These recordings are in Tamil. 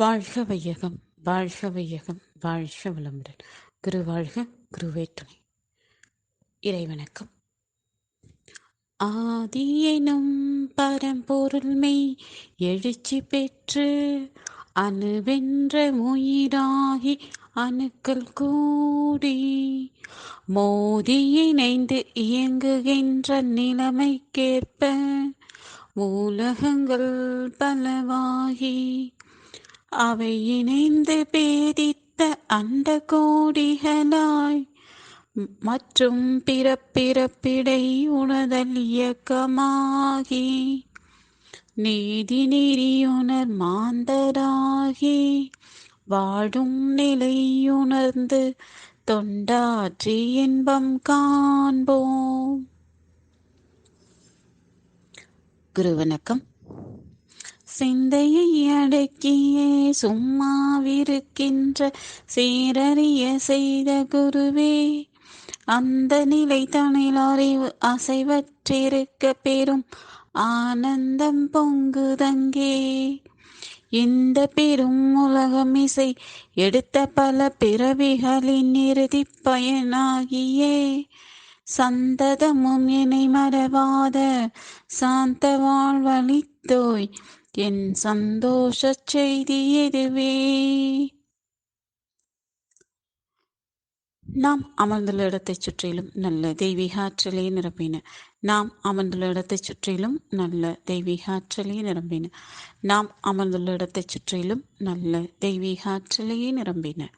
வாழ்க வையகம் வாழ்க வையகம் வாழ்க வளமுடன். குரு வாழ்க குருவே துணை இறைவணக்கம். ஆதி எனும் எழுச்சி பெற்று அணுவென்ற உயிராகி அணுக்கள் கூடி மோதி இணைந்து இயங்குகின்ற நிலைமைக்கேற்ப உலகங்கள் பலவாகி அவை இணைந்து பேதித்த அண்ட கோடிகளாய் மற்றும் பிறப்பிறப்பிடை உணதல் இயக்கமாகி நீதி நெறியுணர் மாந்தராகி வாழும் நிலையுணர்ந்து தொண்டாற்றி இன்பம் காண்போம். குரு வணக்கம் சிந்தையை அடக்கியே சும்மாவிருக்கின்ற சீரறிய செய்த குருவே அந்த நிலை தனில் அறிவு அசைவற்றிருக்க பெரும் ஆனந்தம் பொங்குதங்கே. இந்த பெரும் உலகம் இசை எடுத்த பல பிறவிகளின் இறுதி பயனாகியே. சந்ததமும் என்னை மறவாத சாந்த வாழ்வழித்தோய் என் சந்தோஷ செய்தி எதுவே? நாம் அமர்ந்துள்ள இடத்தைச் சுற்றிலும் நல்ல தெய்வீக ஆற்றலே நிரம்பின. நாம் அமர்ந்துள்ள இடத்தைச் சுற்றிலும் நல்ல தெய்வீக ஆற்றலே நிரம்பின. நாம் அமர்ந்துள்ள இடத்தைச் சுற்றிலும் நல்ல தெய்வீக ஆற்றலே நிரம்பின.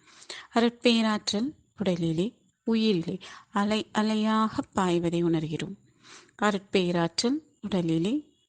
அருட்பேராற்றல் உடலிலே உயிரிலே அலை அலையாக பாய்வதை உணர்கிறோம். அருட்பேராற்றல் உடலிலே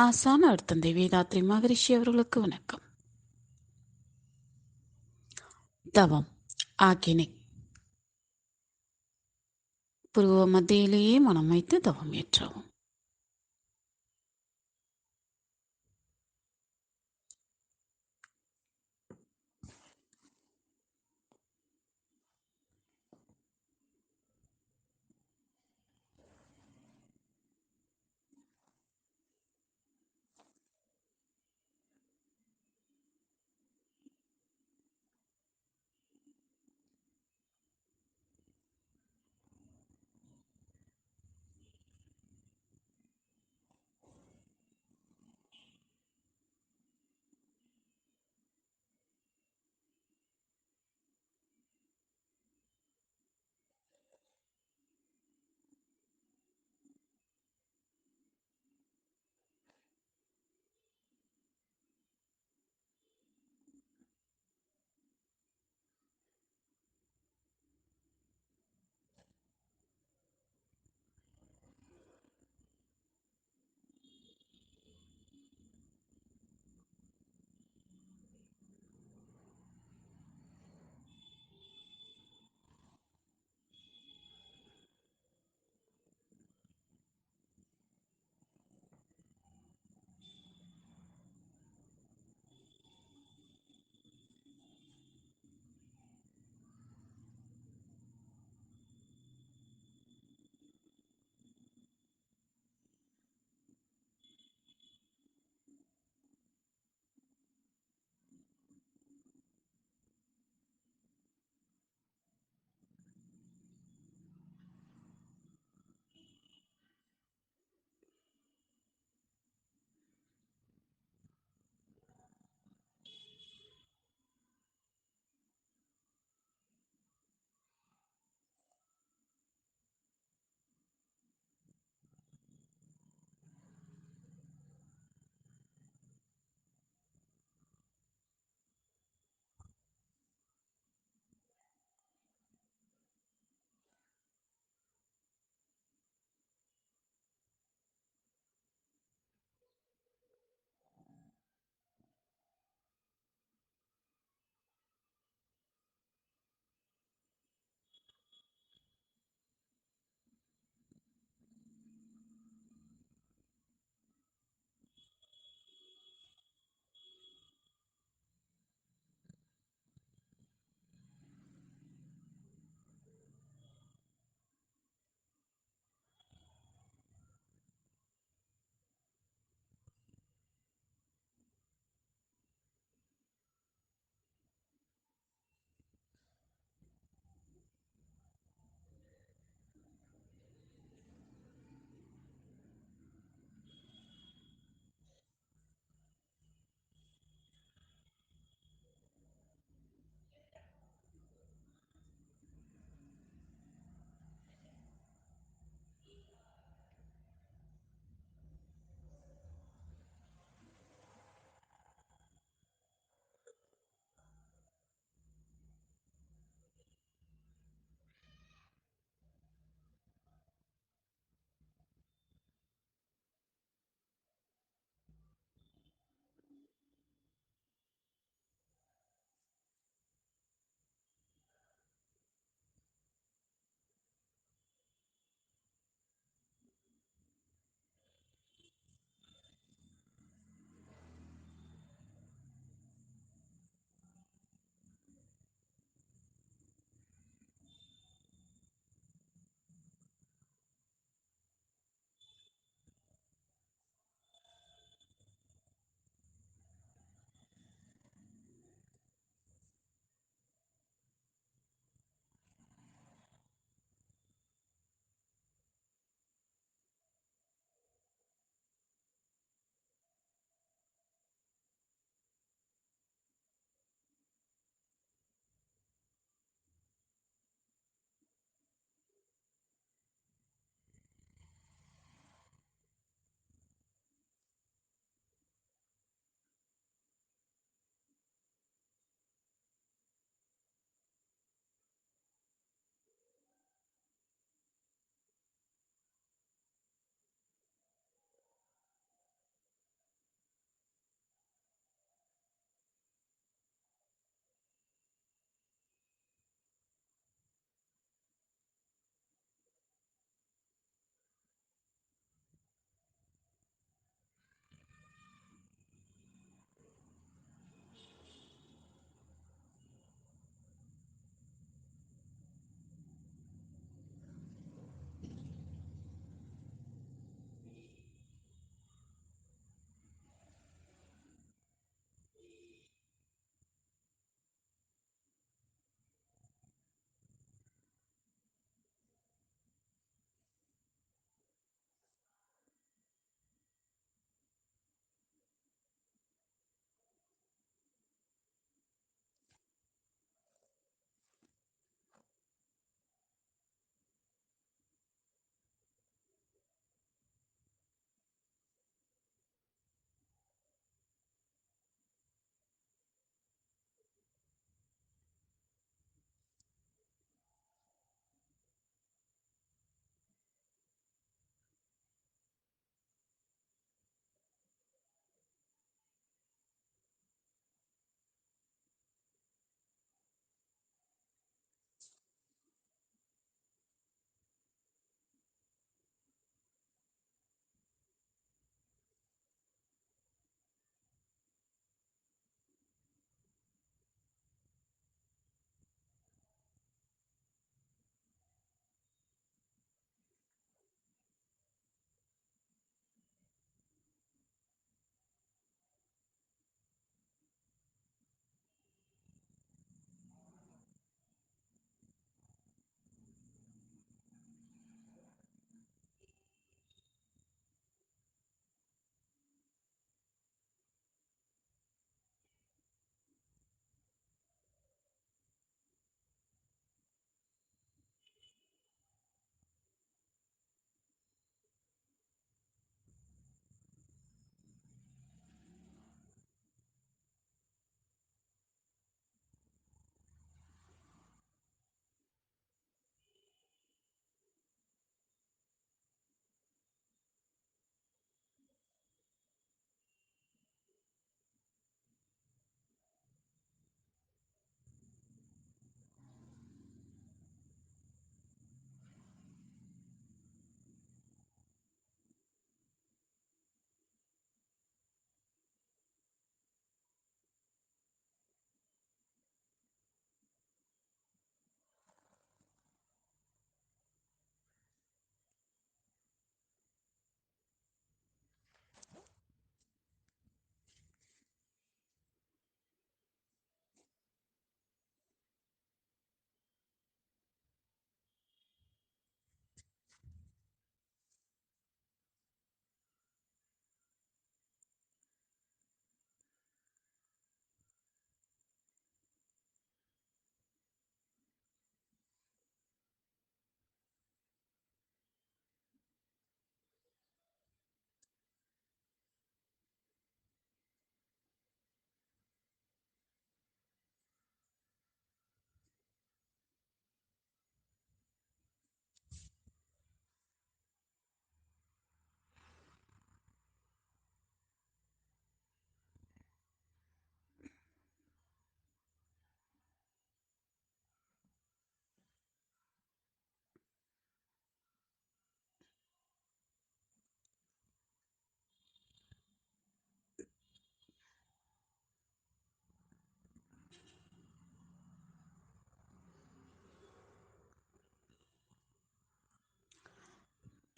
ஆசான அர்த்தந்தை வேதாத்ரி மகரிஷி அவர்களுக்கு வணக்கம். தவம். ஆக்கினை. புருவ மத்தியிலேயே மனம் வைத்து தவம் ஏற்றவும்.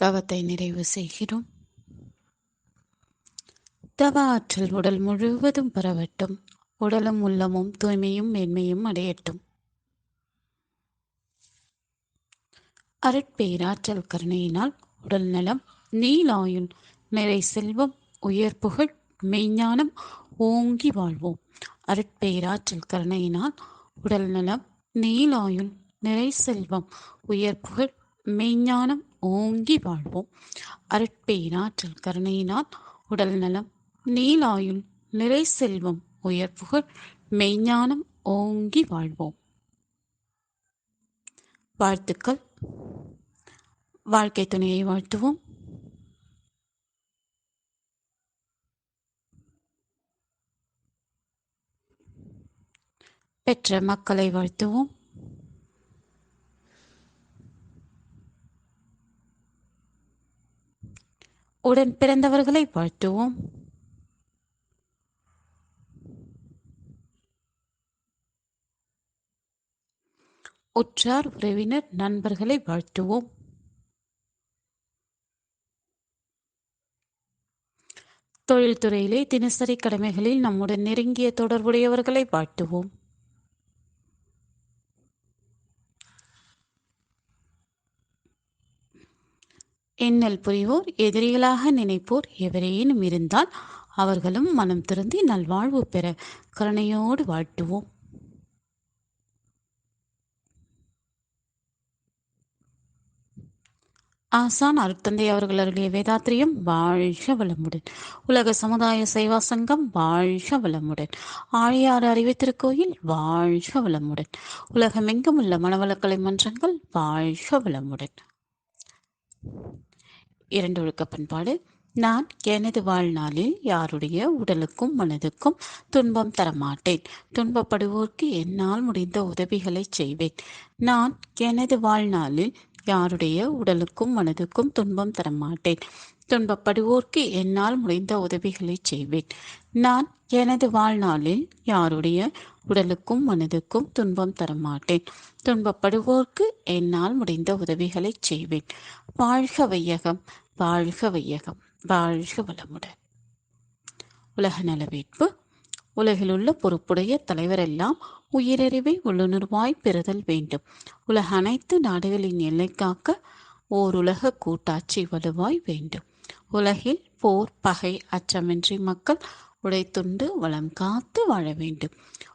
தவத்தை நிறைவு செய்கிறோம். தவ ஆற்றல் உடல் முழுவதும் பரவட்டும். உடலும் உள்ளமும் தூய்மையும் மேன்மையும் அடையட்டும். அருட்பேராற்றல் கருணையினால் உடல் நலம் நீலாயுள் நிறை செல்வம் உயர் புகழ் மெய்ஞானம் ஓங்கி வாழ்வோம். அருட்பேராற்றல் கருணையினால் உடல் நலம் நீலாயுள் நிறை செல்வம் உயர் புகழ் மெய்ஞானம் ஓங்கி வாழ்வோம். அருட்பேராற்றல் கருணையினால் உடல் நலம் நீலாயுள் நிறை செல்வம் உயர் புகழ் மெய்ஞானம் ஓங்கி வாழ்வோம். வாழ்த்துக்கள். வாழ்க்கை துணையை வாழ்த்துவோம். பெற்ற மக்களை வாழ்த்துவோம். உடன் பிறந்தவர்களை வாழ்த்துவோம். உற்றார் உறவினர் நண்பர்களை வாழ்த்துவோம். தொழில்துறையிலே தினசரி கடமைகளில் நம்முடன் நெருங்கிய தொடர்புடையவர்களை வாழ்த்துவோம். எண்ணல் புரிவோர் எதிரிகளாக நினைப்போர் எவரேனும் இருந்தால் அவர்களும் மனம் திருந்தி நல்வாழ்வு பெற கருணையோடு வாழ்த்துவோம். ஆசான் அருட்தந்தை அவர்கள் அருளிய வேதாத்திரியம் வாழ்க வளமுடன். உலக சமுதாய சேவா சங்கம் வாழ்க வளமுடன். ஆழியாறு அறிவு திருக்கோயில் வாழ்க வளமுடன். உலகமெங்கும் உள்ள மனவளக்கலை மன்றங்கள் வாழ்க வளமுடன். இரண்டு ஒழுக்க பண்பாடு. நான் எனது வாழ்நாளில் யாருடைய உடலுக்கும் மனதுக்கும் துன்பம் தரமாட்டேன். துன்பப்படுவோர்க்கு என்னால் முடிந்த உதவிகளை செய்வேன். நான் எனது வாழ்நாளில் யாருடைய உடலுக்கும் மனதுக்கும் துன்பம் தரமாட்டேன். துன்பப்படுவோர்க்கு என்னால் முடிந்த உதவிகளை செய்வேன். நான் எனது வாழ்நாளில் யாருடைய உடலுக்கும் மனதுக்கும் துன்பம் தரமாட்டேன். துன்பப்படுவோர்க்கு என்னால் முடிந்த உதவிகளை செய்வேன். வாழ்க வையகம். வாழ்க வையகம். வாழ்க வளமுடன். உலக நலவேட்பு. உலகில் உள்ள பொறுப்புடைய தலைவரெல்லாம் உயிரறிவை உள்ளுணர்வாய் பெறுதல் வேண்டும். உலக அனைத்து நாடுகளின் எல்லை காக்க ஓர் உலக கூட்டாட்சி வலுவாய் வேண்டும். உலகில் போர் பகை அச்சமின்றி மக்கள் உடைத்துண்டு வளம் காத்து வாழ வேண்டும்.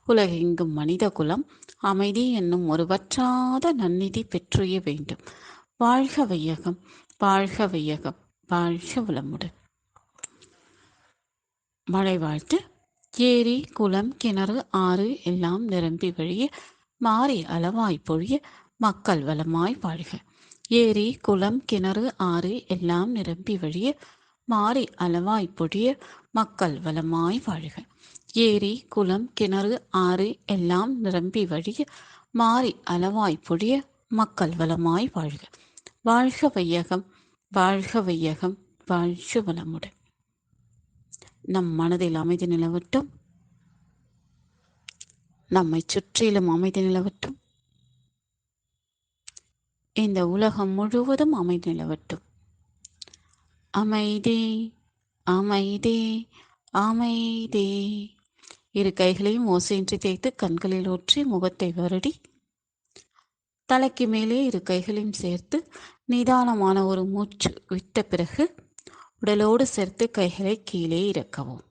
உலகெங்கும் மனித குலம் அமைதி என்னும் ஒரு வற்றாத நன்னிதி பெற்றுய வேண்டும். வாழ்க வையகம். வாழ்க வையகம் வாழ்க வளமுடன். மழை வாழ்த்து ஏரி குளம் கிணறு ஆறு எல்லாம் நிரம்பி வழிய மாறி அளவாய் பொழிய மக்கள் வளமாய் வாழ்க. ஏரி குளம் கிணறு ஆறு எல்லாம் நிரம்பி வழிய மாறி அளவாய் பொழிய மக்கள் வளமாய் வாழ்க. ஏரி குளம் கிணறு ஆறு எல்லாம் நிரம்பி வழிய மாறி அளவாய் பொழிய மக்கள் வளமாய் வாழ்க. வாழ்க வையகம் வாழ்க வையகம் வாழ்க வளமுடன். நம் மனதில் அமைதி நிலவட்டும். நம்மை சுற்றிலும் அமைதி நிலவட்டும். இந்த உலகம் முழுவதும் அமைதி நிலவட்டும். அமைதி அமைதி அமைதி. இரு கைகளையும் ஓசையின்றி தேய்த்து கண்களில் ஊற்றி முகத்தை வருடி. தலைக்கு மேலே இரு கைகளையும் சேர்த்து நிதானமான ஒரு மூச்சு விட்ட பிறகு உடலோடு சேர்த்து கைகளை கீழே இறக்கவும்.